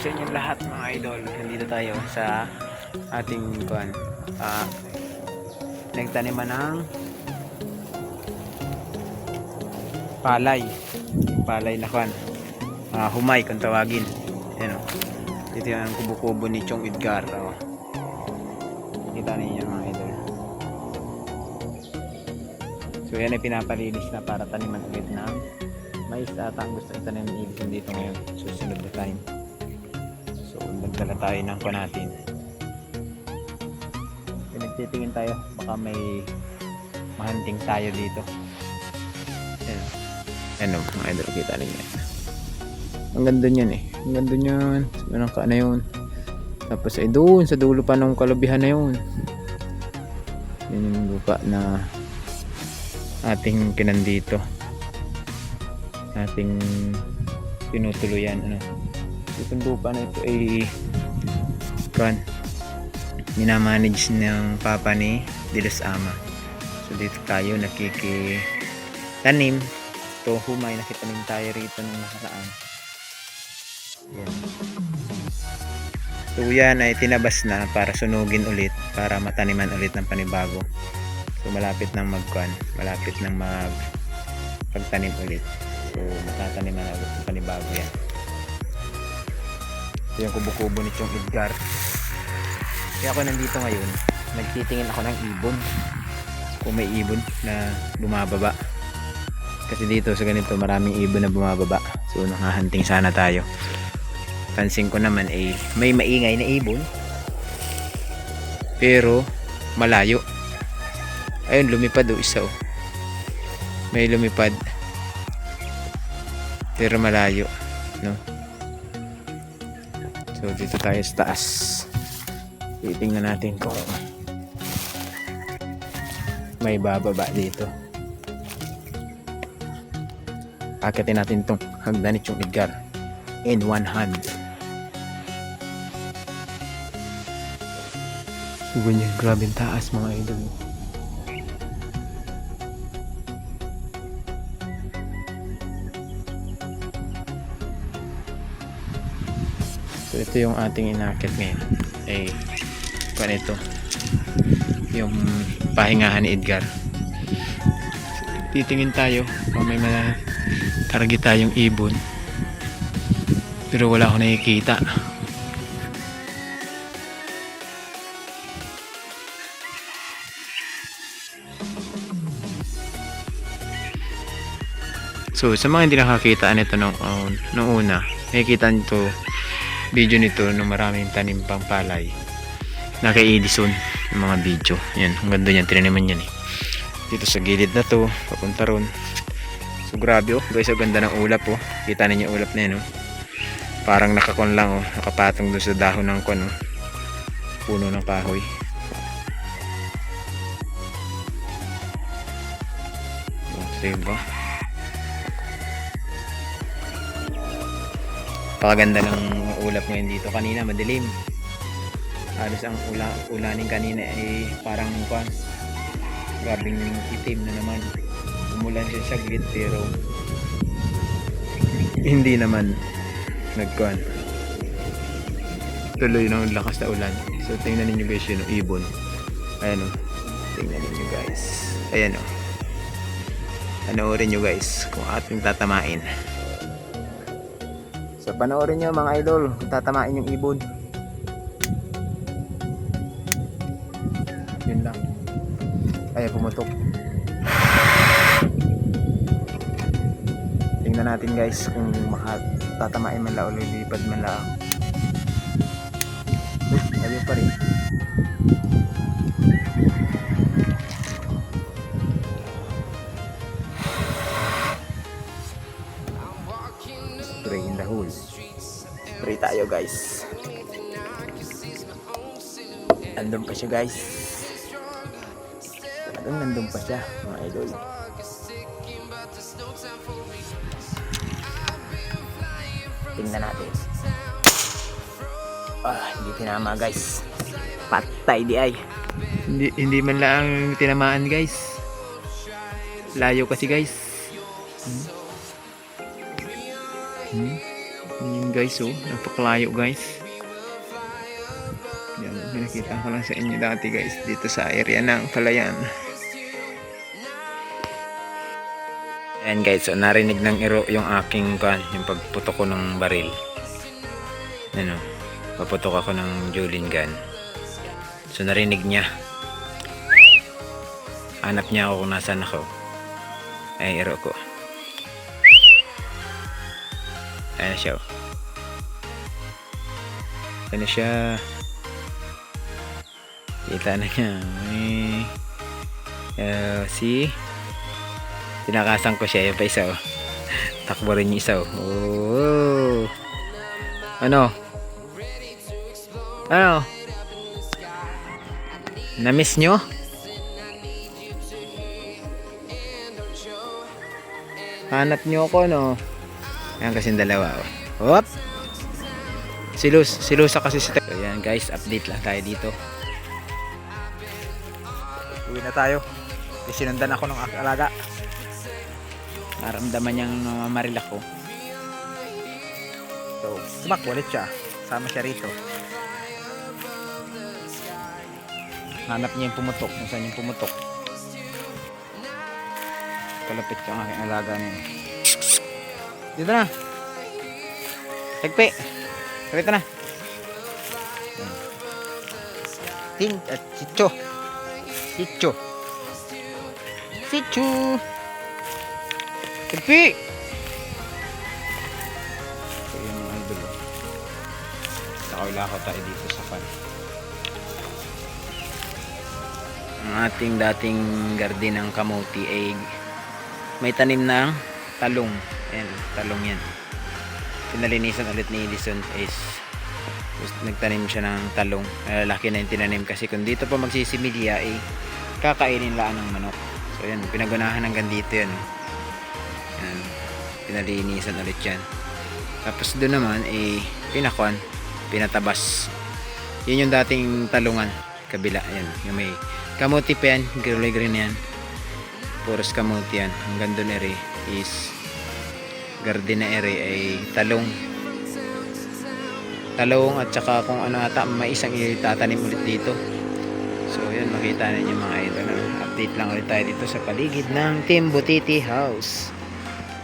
sa inyo lahat mga idol. Nandito tayo sa ating kuan. Ah, nagtaniman ng palay. Palay na kuan. Ah, humay kung tawagin. Yan o. Dito yung kubo-kubo ni Chong Edgar. Oh. Kita ninyo mga idol. So yan ay pinapalinis na para taniman ulit ng mais ata ang gusto itanim ni Ibsen dito ngayon susunod na time so nagdala tayo ng kuha natin. Pinagtitingin tayo baka may mahanting tayo dito. Yan yan o mga idol kita ninyo ang ganda niyan eh. Ang ganda niyan. Anong ka na yun. Tapos ay doon sa dulo pa nung kalubihan na yun. Yun yung lupa na ating kinandito. Ating tinutuluyan ano itong lupa na ito ay kan minamanage ng papa ni Dilos Ama. So dito tayo nakikitanim. Ito humay nakitanim tayo rito nung nakaraan. Yan so yan ay tinabas na para sunugin ulit para mataniman ulit ng panibago. So malapit nang magkuan malapit nang mag pagtanim ulit. So, matataniman ulit ng panibago yan. Ito yung kubo-kubo ni Chong Edgar. Kaya ako nandito ngayon, nagtitingin ako ng ibon. Kung may ibon na bumababa. Kasi dito sa ganito, maraming ibon na bumababa. So, nakahunting sana tayo. Pansin ko naman eh, may maingay na ibon. Pero, malayo. Ayun, lumipad o isa oh. May lumipad pero malayo no so dito tayo sa taas. Titingnan natin kung may bababa dito. Akitin natin tong hagdanit yung Edgar. In one hand. Ganyan grabe taas mga idol So ito yung ating inakit ngayon. Eh, kung ito. Yung pahingahan ni Edgar. Titingin tayo kung may mga target tayong ibon. Pero wala akong nakikita. So, sa mga hindi nakakita nito nung, uh, nung una, nakikita nito video nito ng maraming tanim pang palay. Na kay Edison yung mga video. Yan ang ganda yan tinaniman yan eh. Dito sa gilid na to papunta ron. So grabe oh. Guys ang ganda ng ulap oh. Kita ninyo yung ulap na yan oh. Parang nakakon lang oh. Nakapatong dun sa dahon ng kon oh. Puno ng kahoy. Oh, diba Pakaganda ng ulap ngayon dito. Kanina madilim. Halos ang ula, ulanin kanina ay parang kwan. Grabing itim na naman. Umulan siya saglit pero hindi naman nagkuhan. Tuloy ng lakas na ulan. So tingnan ninyo guys yun, oh, ibon. Ayan o. Tingnan ninyo guys. Ayan o. Panoorin nyo guys kung ating tatamain. So panoorin nyo mga idol tatamain yung ibon. Yun lang. Ay pumutok. Tingnan natin guys kung makatatamaan man lang o lilipad man. Uy, ayun pa rin. Guys. Andun pa siya guys. Talagang nandun pa siya mga idol. Tingnan natin. Ah, hindi tinama guys. Patay di ay. Hindi, hindi man lang tinamaan guys. Layo kasi guys. Hmm. Guys oh, napakalayo guys. Yan, pinakita ko lang sa inyo dati guys dito sa area ng Palayan. Ayan guys, so narinig ng iro yung aking kan, yung pagputok ko ng baril. Ano, paputok ako ng Julin gun. So narinig niya. Hanap niya ako kung nasan ako. Ay, iro ko. Ayan siya. oh. Ayan na siya. Kita na niya. May... Uh, see? Tinakasan ko siya. Yung pa isa. Oh. Takbo rin yung isa. Oh. Oh. Ano? Ano? Na-miss nyo? Hanap nyo ako, no? Ayan kasing dalawa, oh. Hop! Silus, silusa kasi si So, yan guys, update lang tayo dito. Uwi na tayo. Sinundan ako ng alaga. Naramdaman niyang namamaril ako. So, tumakbo ulit siya. Sama siya rito. Hanap niya yung pumutok. Kung saan yung pumutok. Kalapit yung aking alaga niya. Dito na. Tagpi. Dito na. Ting at Chicho. Chicho. Chicho. Tagpi. So yun yung idol. oh. Nakawala ko tayo dito sa pan. Ang ating dating garden ng kamuti ay may tanim na talong. Ayan, talong yan. Pinalinisan ulit ni Edison is is nagtanim siya ng talong. Lalaki na yung tinanim kasi kung dito pa magsisimilya eh kakainin laan ng manok. So yan, pinagunahan hanggang dito yan. Yan. Pinalinisan ulit yan. Tapos doon naman eh pinakuan, pinatabas. Yun yung dating talungan. Kabila, yan. Yung may kamuti pa yan, gulay green yan. Puros kamuti yan. Hanggang doon ere is garden ay talong. Talong at saka kung ano ata may isang itatanim ulit dito. So yan makita ninyo mga idol. Update lang ulit tayo dito sa paligid ng Team Butiti House.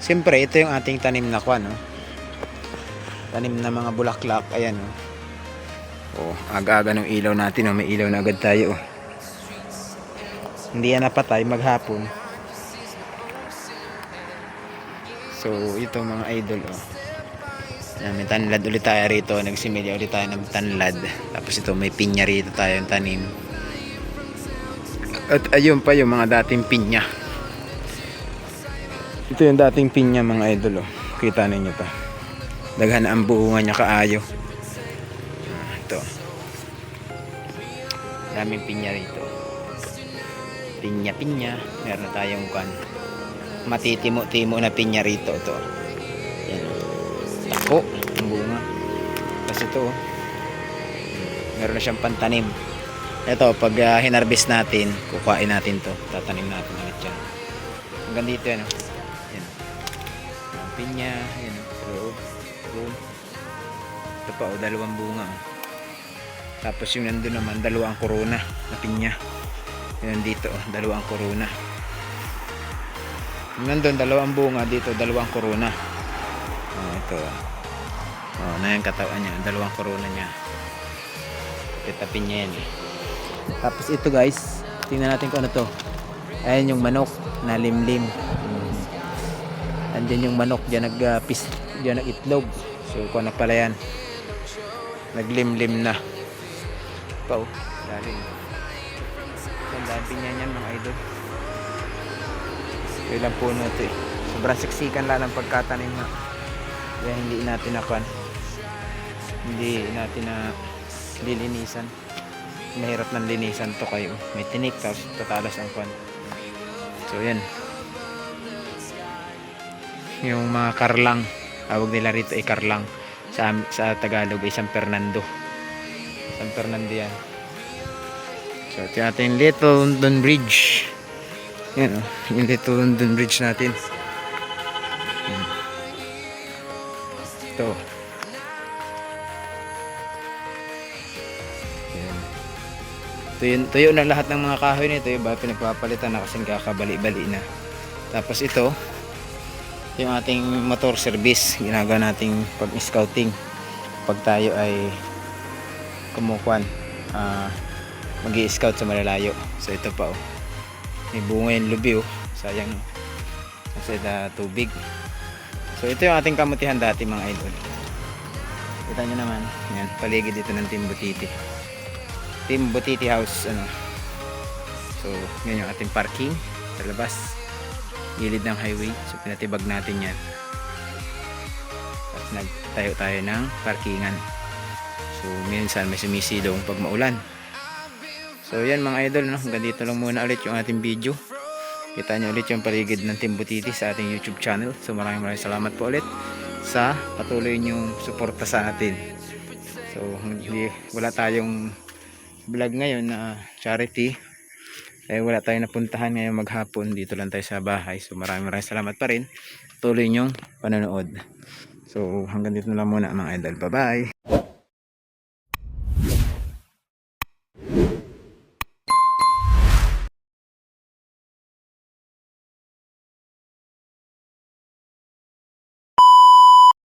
Siyempre ito yung ating tanim na kwan. No? Tanim na mga bulaklak. Ayan. Oh. Oh, aga-aga ng ilaw natin. Oh. May ilaw na agad tayo. Oh. Hindi yan napatay maghapon. So, ito mga idol, oh. Yan, may tanlad ulit tayo rito. Nagsimilya ulit tayo ng tanlad. Tapos ito, may pinya rito tayo yung tanim. At ayun pa yung mga dating pinya. Ito yung dating pinya mga idol, oh. Kita ninyo to. Daghan ang buungan niya kaayo. Ah, Ito. Daming pinya rito. Pinya-pinya. Meron tayong kan matitimo-timo na pinya rito to. Yan. Tako, ang bunga. Tapos ito, oh. meron na siyang pantanim. Ito, pag uh, hinarbis natin, kukuhain natin to. Tatanim natin ulit yan. Hanggang dito yan. Oh. Yan. Ang pinya, yan. oh, loob. Boom. Ito pa, oh, dalawang bunga. oh. Tapos yung nandun naman, dalawang corona na pinya. Yun dito, oh, dalawang corona. Nandun, dalawang bunga. Dito, dalawang corona. Oh, ito. Oh, na yung katawan niya. Dalawang corona niya. Pitapin niya yan eh. Tapos ito guys, tingnan natin kung ano to. Ayan yung manok na limlim. Hmm. Andyan yung manok, diyan nag uh, pis, diyan nag itlog. So kung ano pala yan. Naglimlim na. Pau, daling. Ganda ang pinya niyan mga idol. Ilang puno ito eh. Sobrang siksikan lang ng pagkatanim na. Kaya hindi natin nakuan. hindi natin na lilinisan. Mahirap ng linisan to kayo. May tinik tapos tatalas ang kwan. So yan. Yung mga karlang. Tawag nila rito ay karlang. Sa, sa Tagalog ay San Fernando. San Fernando yan. So ito yung Little London Bridge yan oh, yung Little London Bridge natin ito Yan. Tuyo, tuyo na lahat ng mga kahoy nito, iba pinagpapalitan na kasi kakabali-bali na. Tapos ito, yung ating motor service, ginagawa nating pag-scouting. Pag tayo ay kumukuan, ah mag scout sa malalayo. So ito pa oh. May bunga yung lubi oh. Sayang. Kasi na tubig. So ito yung ating kamutihan dati mga idol. Kita nyo naman, yan, paligid dito ng Team Butiti. Team Butiti House, ano. So, yan yung ating parking sa labas. Gilid ng highway. So, pinatibag natin yan. At nagtayo tayo ng parkingan. So, minsan may sumisilong pag maulan. So, yan mga idol, no? Hanggang dito lang muna ulit yung ating video. Kita nyo ulit yung paligid ng Team Butiti sa ating YouTube channel. So, maraming maraming salamat po ulit sa patuloy nyong suporta sa atin. So, hindi, wala tayong vlog ngayon na charity. Eh, wala tayong napuntahan ngayon maghapon. Dito lang tayo sa bahay. So, maraming maraming salamat pa rin. Tuloy nyong panonood. So, hanggang dito na lang muna mga idol. Bye-bye!